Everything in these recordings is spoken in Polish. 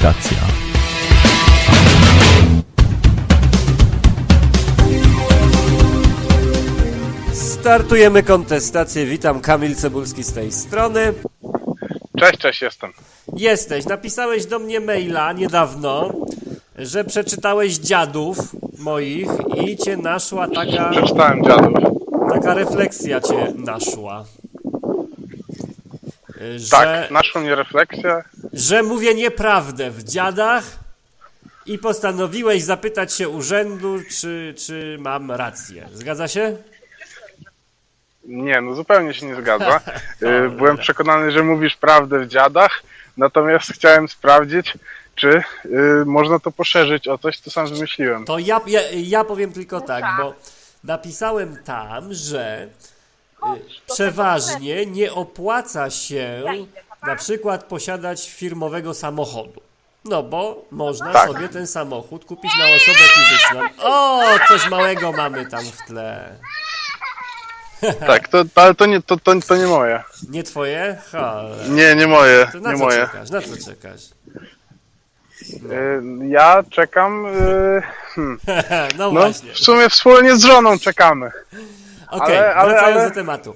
Kontestacja. Startujemy kontestację. Witam, Kamil Cebulski z tej strony. Cześć, cześć, jestem. Jesteś, napisałeś do mnie maila niedawno, że przeczytałeś dziadów moich i cię naszła taka, Przeczytałem dziadów. taka refleksja cię naszła. Że, Tak, naszła mnie refleksja. że mówię nieprawdę w dziadach i postanowiłeś zapytać się urzędu, czy, czy mam rację. Zgadza się? Nie, no zupełnie się nie zgadza. Y, Byłem przekonany, że mówisz prawdę w dziadach, natomiast chciałem sprawdzić, czy y, można to poszerzyć o coś, co sam wymyśliłem. To ja, ja, ja powiem tylko tak, bo napisałem tam, że przeważnie nie opłaca się na przykład posiadać firmowego samochodu. No bo można Tak. sobie ten samochód kupić na osobę fizyczną. O, coś małego mamy tam w tle. Tak, to, to, ale to, nie, to, to, to nie moje. Nie twoje? Ha, Nie, nie moje, to na nie co moje. czekasz? Na co czekasz? Y, Ja czekam, y, hmm, no, no właśnie. w sumie wspólnie z żoną czekamy. Okej, ale- wracając ale- do tematu.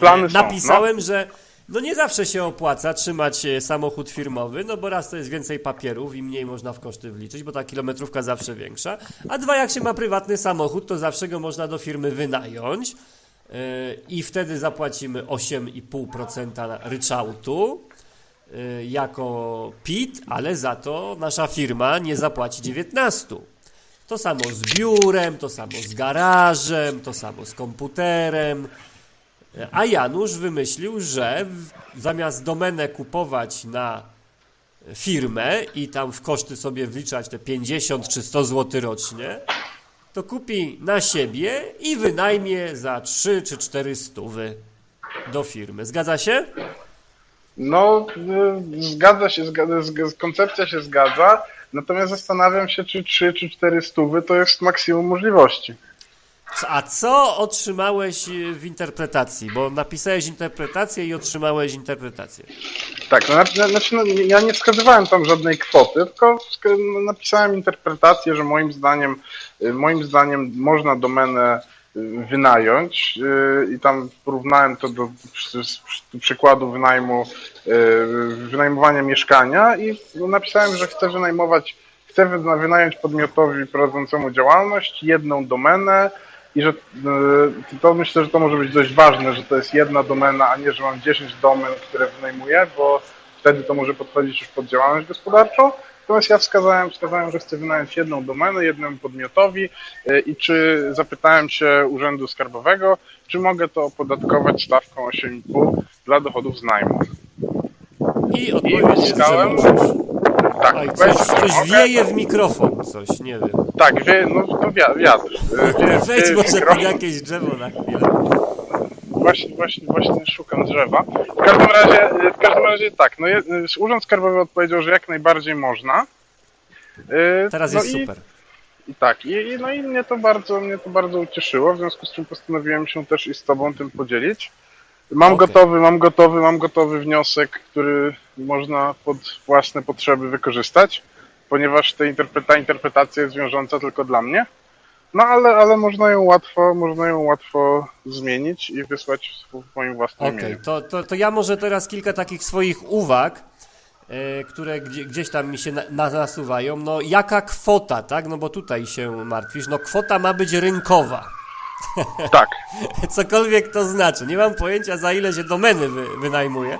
Plany są, no. Napisałem, że no nie zawsze się opłaca trzymać e, samochód firmowy, no bo raz to jest więcej papierów i mniej można w koszty wliczyć, bo ta kilometrówka zawsze większa, a dwa jak się ma prywatny samochód, to zawsze go można do firmy wynająć yy, i wtedy zapłacimy 8,5% na ryczałtu yy, jako PIT, ale za to nasza firma nie zapłaci 19. To samo z biurem, to samo z garażem, to samo z komputerem. A Janusz wymyślił, że zamiast domenę kupować na firmę i tam w koszty sobie wliczać te 50 czy 100 zł rocznie, to kupi na siebie i wynajmie za 3 czy 4 stówy do firmy. Zgadza się? No, y, zgadza się, zgadza, zg- koncepcja się zgadza, natomiast zastanawiam się, czy 3 czy 4 stówy to jest maksimum możliwości. A co otrzymałeś y, w interpretacji? Bo napisałeś interpretację i otrzymałeś interpretację. Tak, no, znaczy, no, ja nie wskazywałem tam żadnej kwoty, tylko no, napisałem interpretację, że moim zdaniem, y, moim zdaniem można domenę wynająć y, i tam porównałem to do przy, przy, przykładu wynajmu, y, wynajmowania mieszkania i no, napisałem, że chcę wynajmować, chcę wyna- wynająć podmiotowi prowadzącemu działalność jedną domenę i że y, to myślę, że to może być dość ważne, że to jest jedna domena, a nie, że mam 10 domen, które wynajmuję, bo wtedy to może podchodzić już pod działalność gospodarczą. Natomiast ja wskazałem, wskazałem, że chcę wynająć jedną domenę, jednemu podmiotowi y, i czy zapytałem się Urzędu Skarbowego, czy mogę to opodatkować stawką 8,5 dla dochodów z najmu. I odpowiedź uzyskałem-. Tak, Oj, coś, coś wieje w mikrofon, coś, nie wiem. Tak, wie, no to wiatr. wie- Wejdź może pod jakieś drzewo na chwilę. Właśnie, właśnie, właśnie szukam drzewa. W każdym razie, w każdym razie tak, no, je- Urząd Skarbowy odpowiedział, że jak najbardziej można. Y, Teraz no jest i, super. I tak, i, i, no i mnie to bardzo, mnie to bardzo ucieszyło, w związku z czym postanowiłem się też i z tobą tym podzielić. Mam Okej. gotowy, mam gotowy, mam gotowy wniosek, który można pod własne potrzeby wykorzystać, ponieważ ta interpretacja jest wiążąca tylko dla mnie. No ale, ale można ją łatwo, można ją łatwo zmienić i wysłać w, moim własnym Okej, imieniu. to, to, to ja może teraz kilka takich swoich uwag, e, które gdzie, gdzieś tam mi się na, na, nasuwają. No jaka kwota, tak? No bo tutaj się martwisz. No kwota ma być rynkowa. Tak, Cokolwiek to znaczy. Nie mam pojęcia za ile się domeny wy, wynajmuje.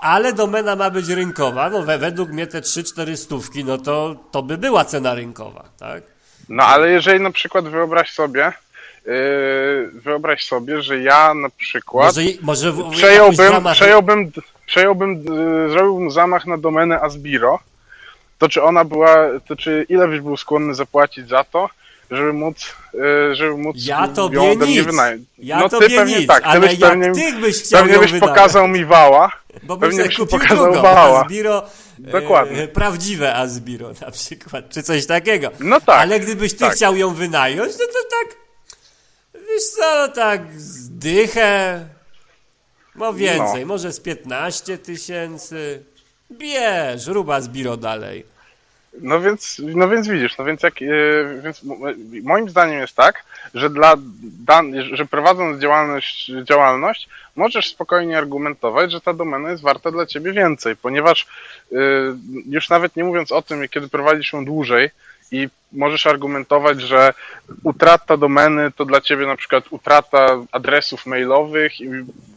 Ale domena ma być rynkowa. No we, według mnie te 3-4 stówki, no to, to by była cena rynkowa, tak? No ale jeżeli na przykład wyobraź sobie, yy, wyobraź sobie, że ja na przykład Może, może przejąłbym, ramach- przejąłbym, przejąłbym, y, zrobiłbym zamach na domenę Asbiro, to czy ona była, to czy ile byś był skłonny zapłacić za to, żeby móc, y, żeby móc Ja ją tobie ode mnie nic. wynająć? Ja no tobie ty pewnie nic, tak, ty ale byś jak pewnie, ty byś chciał pewnie ją byś pokazał mi wała, Bo bym pewnie byś kupił pokazał drugą, wała. Asbiro, Dokładnie. E, prawdziwe Asbiro na przykład, czy coś takiego. No tak, Ale gdybyś ty tak. chciał ją wynająć, no to tak, wiesz co, no tak zdychę, no więcej, może z 15 tysięcy, Bierz, ruba z biro dalej. No więc, no więc widzisz, no więc jak, e, więc mo- moim zdaniem jest tak, że dla dan, że prowadząc działalność, działalność, możesz spokojnie argumentować, że ta domena jest warta dla ciebie więcej, ponieważ e, już nawet nie mówiąc o tym, kiedy prowadzisz ją dłużej i możesz argumentować, że utrata domeny to dla ciebie na przykład utrata adresów mailowych i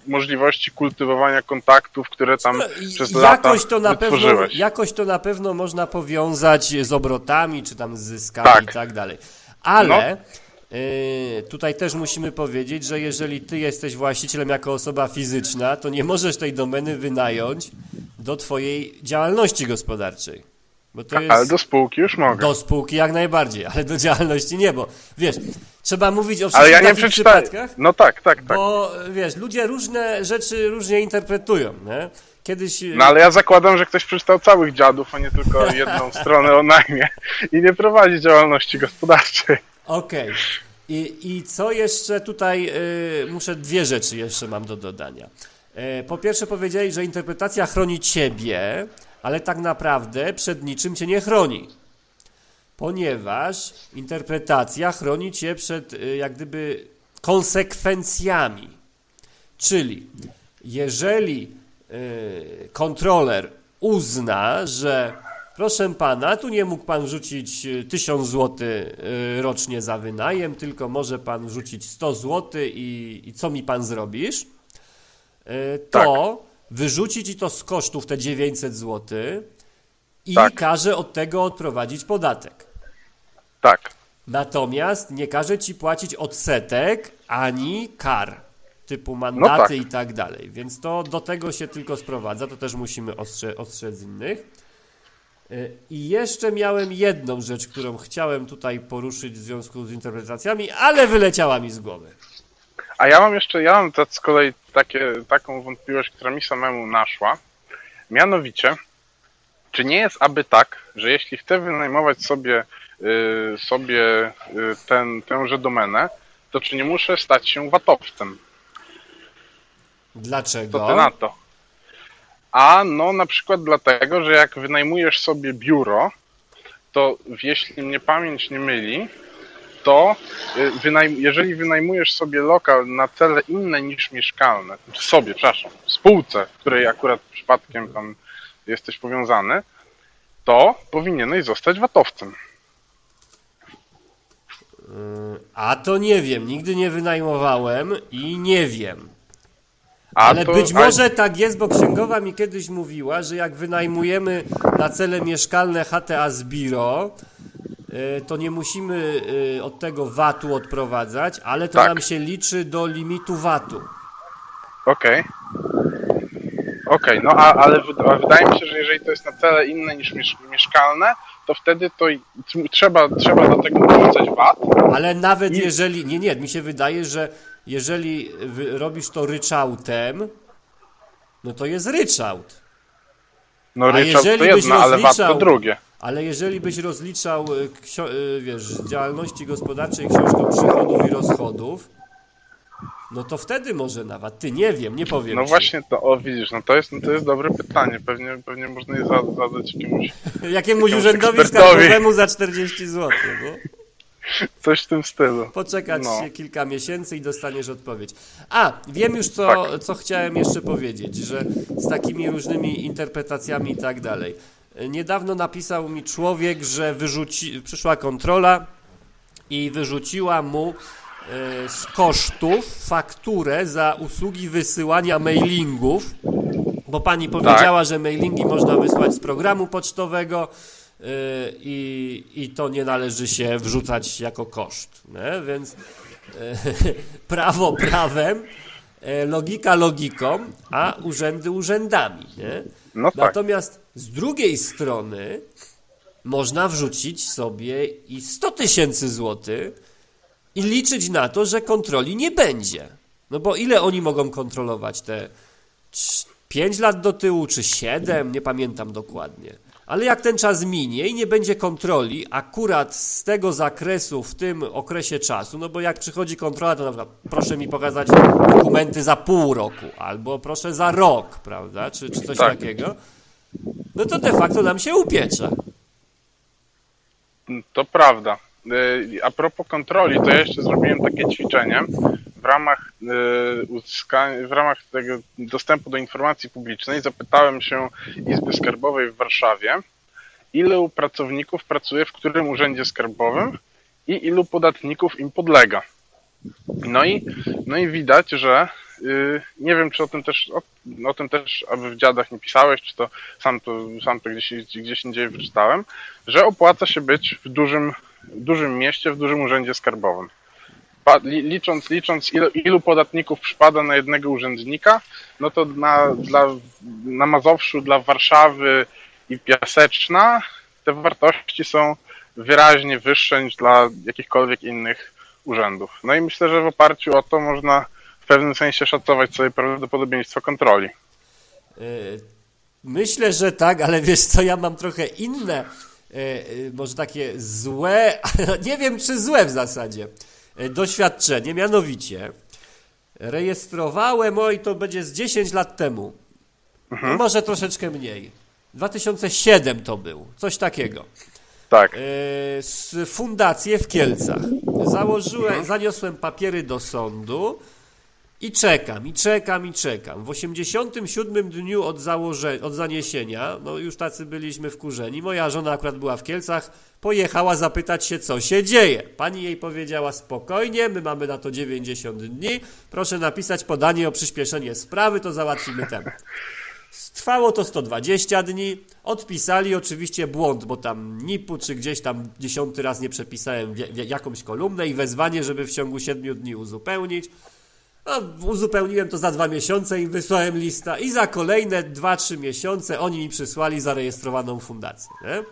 możliwości kultywowania kontaktów, które tam przez lata to, na pewno, jakoś to na pewno można powiązać z obrotami, czy tam z zyskami Tak. i tak dalej. Ale y, tutaj też musimy powiedzieć, że jeżeli ty jesteś właścicielem jako osoba fizyczna, to nie możesz tej domeny wynająć do twojej działalności gospodarczej. Jest... Ale do spółki już mogę. Do spółki jak najbardziej, ale do działalności nie, bo wiesz, trzeba mówić o Ale wszystkich ja nie przeczytałem. przypadkach, No tak, tak, tak. bo wiesz, ludzie różne rzeczy różnie interpretują, nie? Kiedyś... No ale ja zakładam, że ktoś przeczytał całych dziadów, a nie tylko jedną stronę o najmie i nie prowadzi działalności gospodarczej. Okej. I, I co jeszcze tutaj, y, muszę dwie rzeczy jeszcze mam do dodania. Y, po pierwsze powiedzieli, że interpretacja chroni ciebie, ale tak naprawdę przed niczym cię nie chroni. Ponieważ interpretacja chroni cię przed y, jak gdyby konsekwencjami. Czyli jeżeli y, kontroler uzna, że proszę pana, tu nie mógł pan rzucić y, 1000 zł y, rocznie za wynajem, tylko może pan rzucić 100 zł i, i co mi pan zrobisz? To wyrzuci ci to z kosztów te 900 zł i Tak. każe od tego odprowadzić podatek. Tak. Natomiast nie każe ci płacić odsetek ani kar, typu mandaty tak. i tak dalej. Więc to do tego się tylko sprowadza, to też musimy ostrze, ostrzec innych. Y, I jeszcze miałem jedną rzecz, którą chciałem tutaj poruszyć w związku z interpretacjami, ale wyleciała mi z głowy. A ja mam jeszcze, ja mam z kolei takie, taką wątpliwość, która mi samemu naszła. Mianowicie, czy nie jest aby tak, że jeśli chcę wynajmować sobie, y, sobie y, ten, tęże domenę, to czy nie muszę stać się watowcem? Dlaczego? Co ty na to? A no na przykład dlatego, że jak wynajmujesz sobie biuro, to jeśli mnie pamięć nie myli, to y, jeżeli wynajmujesz sobie lokal na cele inne niż mieszkalne, znaczy sobie, przepraszam, spółce, w której akurat przypadkiem tam jesteś powiązany, to powinieneś zostać watowcem. A to nie wiem, nigdy nie wynajmowałem i nie wiem. A Ale to, być a- może tak jest, bo księgowa mi kiedyś mówiła, że jak wynajmujemy na cele mieszkalne HTA z Biro, y, to nie musimy y, od tego VAT-u odprowadzać, ale to Tak. nam się liczy do limitu VAT-u. Okej. Okej, no a, ale wydaje mi się, że jeżeli to jest na cele inne niż miesz mieszkalne, to wtedy to trzeba, trzeba do tego dorzucać VAT. Ale nawet I- jeżeli, nie, nie, mi się wydaje, że jeżeli robisz to ryczałtem, no to jest ryczałt. No ryczałt to jedno, ale VAT to drugie. Ale jeżeli byś rozliczał, y, y, wiesz, działalności gospodarczej książką przychodów i rozchodów, no to wtedy może nawet. Ty nie wiem, nie powiem. No ci. właśnie to, o widzisz, no to jest, no to jest dobre pytanie. Pewnie, pewnie można je za- zadać jakiemuś, Jakiemuś urzędowi skarbowemu za 40 zł, nie? coś w tym stylu. Poczekać No. się kilka miesięcy i dostaniesz odpowiedź. A, wiem już, co, Tak. co chciałem jeszcze powiedzieć, że z takimi różnymi interpretacjami i tak dalej. Niedawno napisał mi człowiek, że wyrzuci, przyszła kontrola i wyrzuciła mu e, z kosztów fakturę za usługi wysyłania mailingów, bo pani powiedziała, że mailingi można wysłać z programu pocztowego e, i, i to nie należy się wrzucać jako koszt. Nie? Więc e, prawo prawem, logika logiką, a urzędy urzędami. Nie? No tak. Natomiast z drugiej strony można wrzucić sobie i 100 tysięcy złotych i liczyć na to, że kontroli nie będzie. No bo ile oni mogą kontrolować te 5 lat do tyłu, czy 7, nie pamiętam dokładnie. Ale jak ten czas minie i nie będzie kontroli akurat z tego zakresu w tym okresie czasu, no bo jak przychodzi kontrola, to na przykład proszę mi pokazać dokumenty za pół roku, albo proszę za rok, prawda, czy, czy coś Tak. takiego, no to de facto nam się upiecze. To prawda. Y, A propos kontroli, to ja jeszcze zrobiłem takie ćwiczenie ramach y, w ramach tego dostępu do informacji publicznej. Zapytałem się Izby Skarbowej w Warszawie, ilu pracowników pracuje w którym urzędzie skarbowym i ilu podatników im podlega. No i, no i widać, że y, nie wiem, czy o tym też, o, o tym też, aby w dziadach nie pisałeś, czy to sam to, sam to gdzieś, gdzieś indziej wyczytałem, że opłaca się być w dużym, dużym mieście, w dużym urzędzie skarbowym. Licząc, licząc ilu, ilu podatników przypada na jednego urzędnika, no to na, dla, na Mazowszu, dla Warszawy i Piaseczna te wartości są wyraźnie wyższe niż dla jakichkolwiek innych urzędów. No i myślę, że w oparciu o to można w pewnym sensie szacować sobie prawdopodobieństwo kontroli. Y, Myślę, że tak, ale wiesz co, ja mam trochę inne, y, y, może takie złe, nie wiem czy złe w zasadzie, doświadczenie. Mianowicie, rejestrowałem, oj, to będzie z 10 lat temu, no może troszeczkę mniej. 2007 to był, coś takiego. Tak. E, z fundację w Kielcach. Założyłem, zaniosłem papiery do sądu i czekam, i czekam, i czekam. W 87 dniu od, założe, od zaniesienia, no już tacy byliśmy wkurzeni, moja żona akurat była w Kielcach, pojechała zapytać się, co się dzieje. Pani jej powiedziała spokojnie, my mamy na to 90 dni, proszę napisać podanie o przyspieszenie sprawy, to załatwimy temat. Trwało to 120 dni. Odpisali oczywiście błąd, bo tam NIP-u czy gdzieś tam dziesiąty raz nie przepisałem w, jakąś kolumnę i wezwanie, żeby w ciągu 7 dni uzupełnić. No, uzupełniłem to za dwa miesiące i wysłałem lista. I za kolejne 2-3 miesiące oni mi przysłali zarejestrowaną fundację. Nie?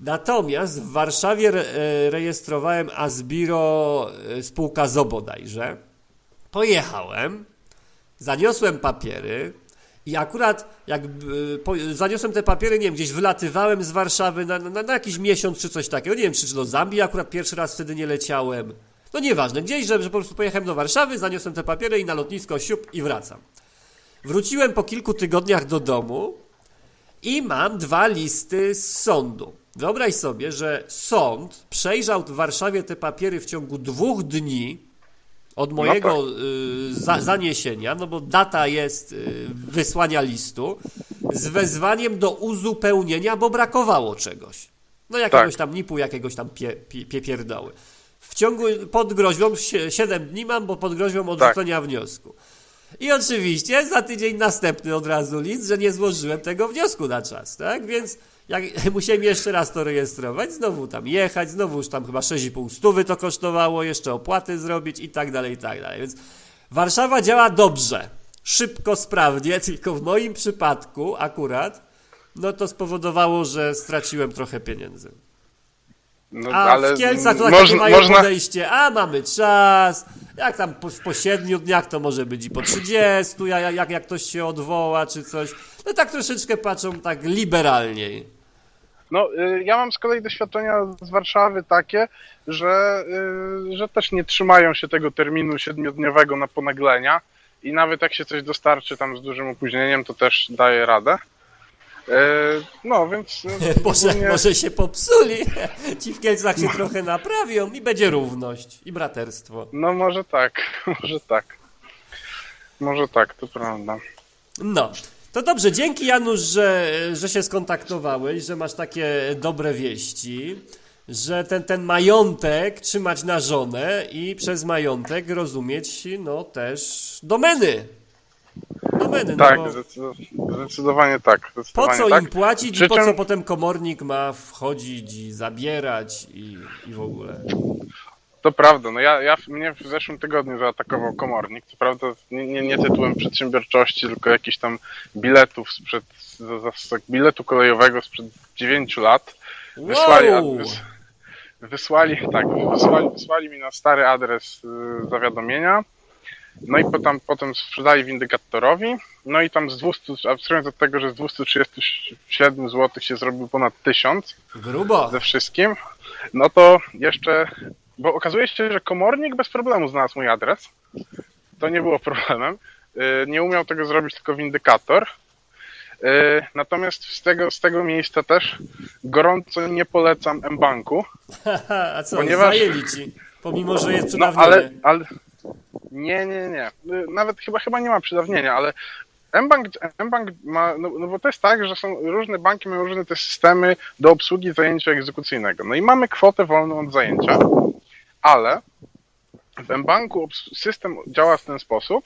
Natomiast w Warszawie e, rejestrowałem Asbiro e, spółka ZO bodajże. Pojechałem, zaniosłem papiery i akurat jak po, zaniosłem te papiery, nie wiem, gdzieś wylatywałem z Warszawy na, na, na jakiś miesiąc czy coś takiego. Nie wiem, czy do Zambii akurat pierwszy raz wtedy nie leciałem. No nieważne, gdzieś, że, że po prostu pojechałem do Warszawy, zaniosłem te papiery i na lotnisko siup i wracam. Wróciłem po kilku tygodniach do domu i mam dwa listy z sądu. Wyobraź sobie, że sąd przejrzał w Warszawie te papiery w ciągu dwóch dni od mojego y, za, zaniesienia, no bo data jest y, wysłania listu, z wezwaniem do uzupełnienia, bo brakowało czegoś. No jakiegoś Tak. tam nipu, jakiegoś tam pie, pie, pie pierdoły. Ciągu, pod groźbą, 7 dni mam, bo pod groźbą odrzucenia wniosku. I oczywiście za tydzień następny od razu list, że nie złożyłem tego wniosku na czas, tak? Więc jak musiałem jeszcze raz to rejestrować, znowu tam jechać, znowu już tam chyba 6,5 stówy to kosztowało, jeszcze opłaty zrobić i tak dalej, i tak dalej. Więc Warszawa działa dobrze, szybko, sprawnie, tylko w moim przypadku akurat, no to spowodowało, że straciłem trochę pieniędzy. No, A w Kielcach to takie można, mają można, podejście, a mamy czas, jak tam po, po 7 dniach to może być i po 30, jak, jak, jak ktoś się odwoła czy coś. No tak troszeczkę patrzą tak liberalniej. No, y, ja mam z kolei doświadczenia z Warszawy takie, że, y, że też nie trzymają się tego terminu siedmiodniowego na ponaglenia i nawet jak się coś dostarczy tam z dużym opóźnieniem, to też daje radę. Y, No, więc... y, Może, ogólnie- może się popsuli, ci w Kielcach się trochę naprawią i będzie równość i braterstwo. No może tak, może tak. Może tak, to prawda. No, to dobrze, dzięki Janusz, że, że się skontaktowałeś, że masz takie dobre wieści, że ten, ten majątek trzymać na żonę i przez majątek rozumieć, no też domeny. Domeny, Tak, no bo zdecydowanie, zdecydowanie tak. po Zdecydowanie co tak. im płacić Przy i po co czym- potem komornik ma wchodzić i zabierać i, i w ogóle. To prawda, no ja, ja mnie w zeszłym tygodniu zaatakował komornik, co prawda nie, nie, nie tytułem przedsiębiorczości, tylko jakiś tam biletów sprzed, biletu kolejowego sprzed 9 lat. Wysłali, Wow! wys, wysłali, tak, wysłali, wysłali mi na stary adres y, zawiadomienia, no i potem, potem sprzedali windykatorowi, no i tam z 200, abstrahując od tego, że z 237 zł się zrobił ponad 1000, Grubo. ze wszystkim, no to jeszcze, bo okazuje się, że komornik bez problemu znalazł mój adres. To nie było problemem. Yy, Nie umiał tego zrobić tylko windykator. E, Natomiast z tego, z tego miejsca też gorąco nie polecam mBanku. A co, Ponieważ- zajęli ci, pomimo, że jest No przedawniony. ale, ale nie, nie, nie. Y, Nawet chyba chyba nie ma przedawnienia, ale mBank, mBank ma, no, no bo to jest tak, że są różne banki mają różne te systemy do obsługi zajęcia egzekucyjnego. No i mamy kwotę wolną od zajęcia, ale w mBanku system działa w ten sposób,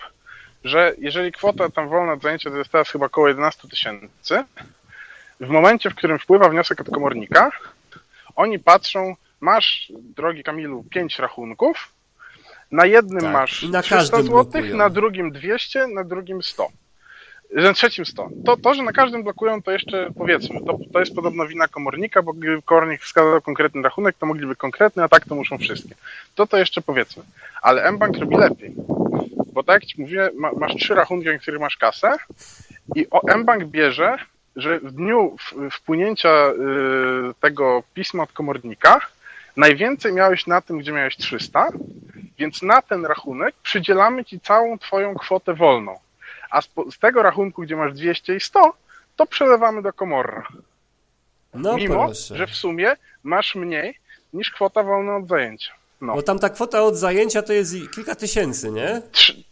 że jeżeli kwota tam wolna od zajęcia to jest teraz chyba około 11 tysięcy, w momencie, w którym wpływa wniosek od komornika, oni patrzą, masz, drogi Kamilu, pięć rachunków, na jednym Tak, masz i na 300 każdym zł, blokują. na drugim 200, na drugim 100. Na trzecim 100. To, to, że na każdym blokują, to jeszcze powiedzmy, to, to jest podobno wina komornika, bo gdyby komornik wskazał konkretny rachunek, to mogliby konkretny, a tak to muszą wszystkie. To to jeszcze powiedzmy. Ale mBank robi lepiej. Bo tak jak ci mówię, ma, masz trzy rachunki, na których masz kasę i o, mBank bierze, że w dniu w- wpłynięcia y, tego pisma od komornika najwięcej miałeś na tym, gdzie miałeś 300, więc na ten rachunek przydzielamy ci całą twoją kwotę wolną. A z, z tego rachunku, gdzie masz 200 i 100, to przelewamy do komorra. No mimo, proszę. że w sumie masz mniej niż kwota wolna od zajęcia. No. Bo tam ta kwota od zajęcia to jest kilka tysięcy, nie? Trzy,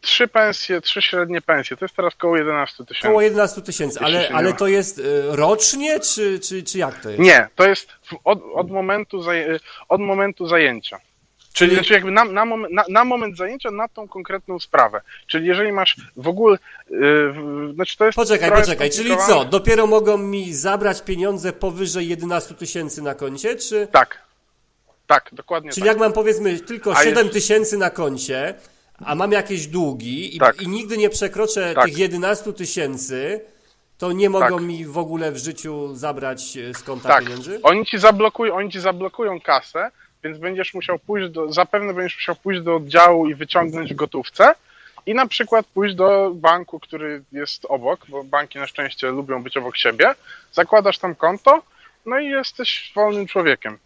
trzy pensje, trzy średnie pensje, to jest teraz koło 11 tysięcy. Około 11 tysięcy, ale, ale to jest y, rocznie, czy, czy, czy jak to jest? Nie, to jest od, od, momentu, zaję- od momentu zajęcia. Czyli, znaczy jakby na, na, moment, na, na moment zajęcia na tą konkretną sprawę. Czyli jeżeli masz w ogóle. Yy, znaczy to jest Poczekaj, poczekaj, czyli co? Dopiero mogą mi zabrać pieniądze powyżej 11 tysięcy na koncie, czy... Tak. Tak, dokładnie Czyli tak. jak mam powiedzmy tylko A 7 jest- tysięcy na koncie, a mam jakieś długi i, Tak. i nigdy nie przekroczę Tak. tych 11 tysięcy, to nie mogą Tak. mi w ogóle w życiu zabrać e, z konta Tak. pieniędzy? Oni ci zablokują, oni ci zablokują kasę, więc będziesz musiał pójść do, zapewne będziesz musiał pójść do oddziału i wyciągnąć gotówce i na przykład pójść do banku, który jest obok, bo banki na szczęście lubią być obok siebie, zakładasz tam konto, no i jesteś wolnym człowiekiem.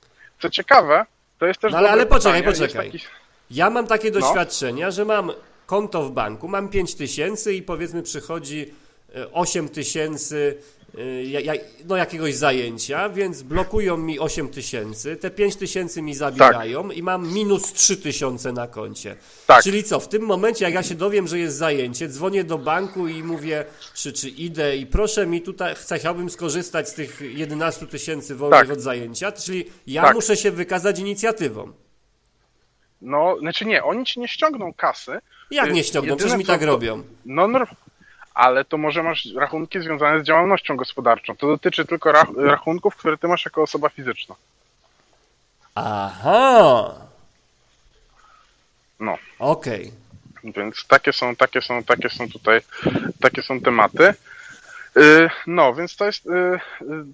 Co ciekawe, to jest też No ale- ale poczekaj, pytanie, poczekaj. taki- Ja mam takie No. doświadczenia, że mam konto w banku, mam 5 tysięcy i powiedzmy przychodzi e, 8 tysięcy e, ja- ja- no jakiegoś zajęcia, więc blokują mi 8 tysięcy, te 5 tysięcy mi zabierają i mam minus 3 tysiące na koncie. Tak. Czyli co, w tym momencie jak ja się dowiem, że jest zajęcie, dzwonię do banku i mówię, czy, czy idę i proszę mi tutaj, chciałbym skorzystać z tych 11 tysięcy wolnych Tak. od zajęcia, czyli ja Tak. muszę się wykazać inicjatywą. No, znaczy nie, oni ci nie ściągną kasy, Jak Y, nie ściągną? jedyne Przecież mi tak to- robią. No, nor- ale to może masz rachunki związane z działalnością gospodarczą. To dotyczy tylko rach- rachunków, które ty masz jako osoba fizyczna. Aha! No, Okej. więc takie są, takie są, takie są tutaj, takie są tematy. Y, No, więc to jest, y,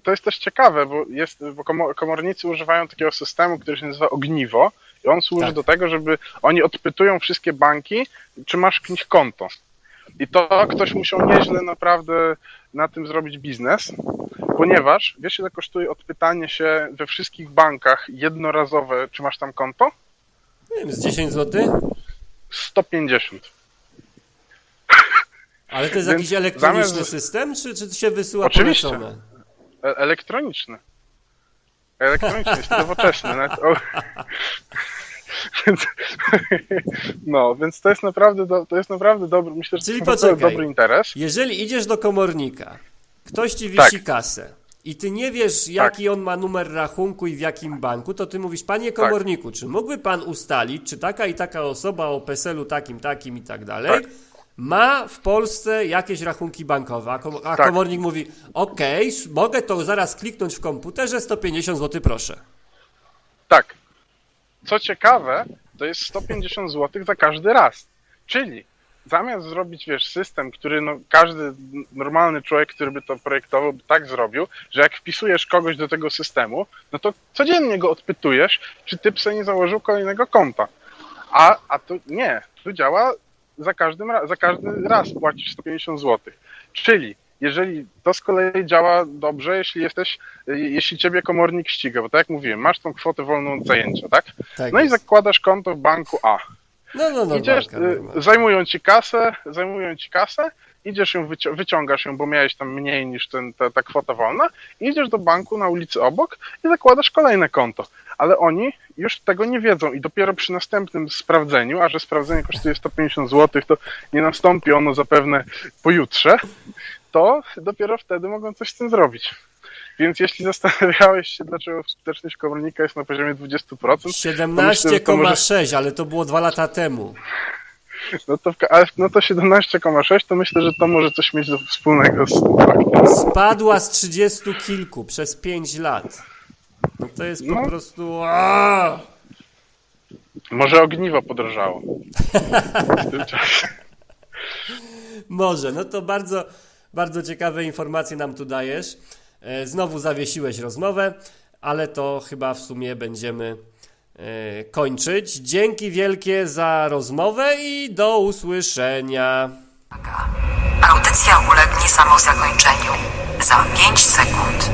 to jest też ciekawe, bo, jest, bo komo- komornicy używają takiego systemu, który się nazywa ogniwo i on służy Tak. do tego, żeby oni odpytują wszystkie banki, czy masz w nich konto. I to ktoś musiał nieźle naprawdę na tym zrobić biznes, ponieważ wiesz ile kosztuje odpytanie się we wszystkich bankach jednorazowe, czy masz tam konto? Nie wiem, z 10 zł? 150. Ale to jest Więc jakiś elektroniczny zamiast- system, czy, czy się wysyła Oczywiście. polecone? E- Elektroniczny. Elektroniczny, jest nowoczesny. Nawet. więc, no, więc to jest naprawdę, do, to jest naprawdę dobry, myślę, że Czyli to poczekaj. dobry interes. Jeżeli idziesz do komornika, ktoś ci Tak. wisi kasę i ty nie wiesz, jaki on ma numer rachunku i w jakim banku, to ty mówisz, panie Tak. komorniku, czy mógłby pan ustalić, czy taka i taka osoba o PESEL-u takim, takim i tak dalej, Tak. ma w Polsce jakieś rachunki bankowe, a, kom- a Tak. komornik mówi, okej, mogę to zaraz kliknąć w komputerze, 150 zł proszę. Tak. Co ciekawe, to jest 150 zł za każdy raz. Czyli zamiast zrobić, wiesz, system, który no, każdy normalny człowiek, który by to projektował, by tak zrobił, że jak wpisujesz kogoś do tego systemu, no to codziennie go odpytujesz, czy typ sobie nie założył kolejnego konta. A, a tu nie, tu działa za, każdym, za każdy raz płacisz 150 zł. Czyli jeżeli to z kolei działa dobrze, jeśli jesteś, y, jeśli ciebie komornik ściga, bo tak jak mówiłem, masz tą kwotę wolną od zajęcia, tak? Tak No i jest. zakładasz konto w banku A. No, no, no. Idziesz, normalka, y, normalka. zajmują ci kasę, zajmują ci kasę, idziesz ją, wyci- wyciągasz ją, bo miałeś tam mniej niż ten, ta, ta kwota wolna, i idziesz do banku na ulicy obok i zakładasz kolejne konto. Ale oni już tego nie wiedzą i dopiero przy następnym sprawdzeniu, a że sprawdzenie kosztuje 150 zł, to nie nastąpi ono zapewne pojutrze, to dopiero wtedy mogą coś z tym zrobić. Więc jeśli zastanawiałeś się, dlaczego skuteczność komornika jest na poziomie 20%, myślę, że to może- 17,6, ale to było dwa lata temu. No to, no to 17,6 to myślę, że to może coś mieć do wspólnego z faktem. Spadła z 30 kilku przez 5 lat. No to jest po No. prostu. aaa! Może ogniwo podrożało. W tym czasie. Może, no to bardzo, bardzo ciekawe informacje nam tu dajesz. E, Znowu zawiesiłeś rozmowę, ale to chyba w sumie będziemy e, kończyć. Dzięki wielkie za rozmowę i do usłyszenia. Audycja ulegnie samozakończeniu za 5 sekund.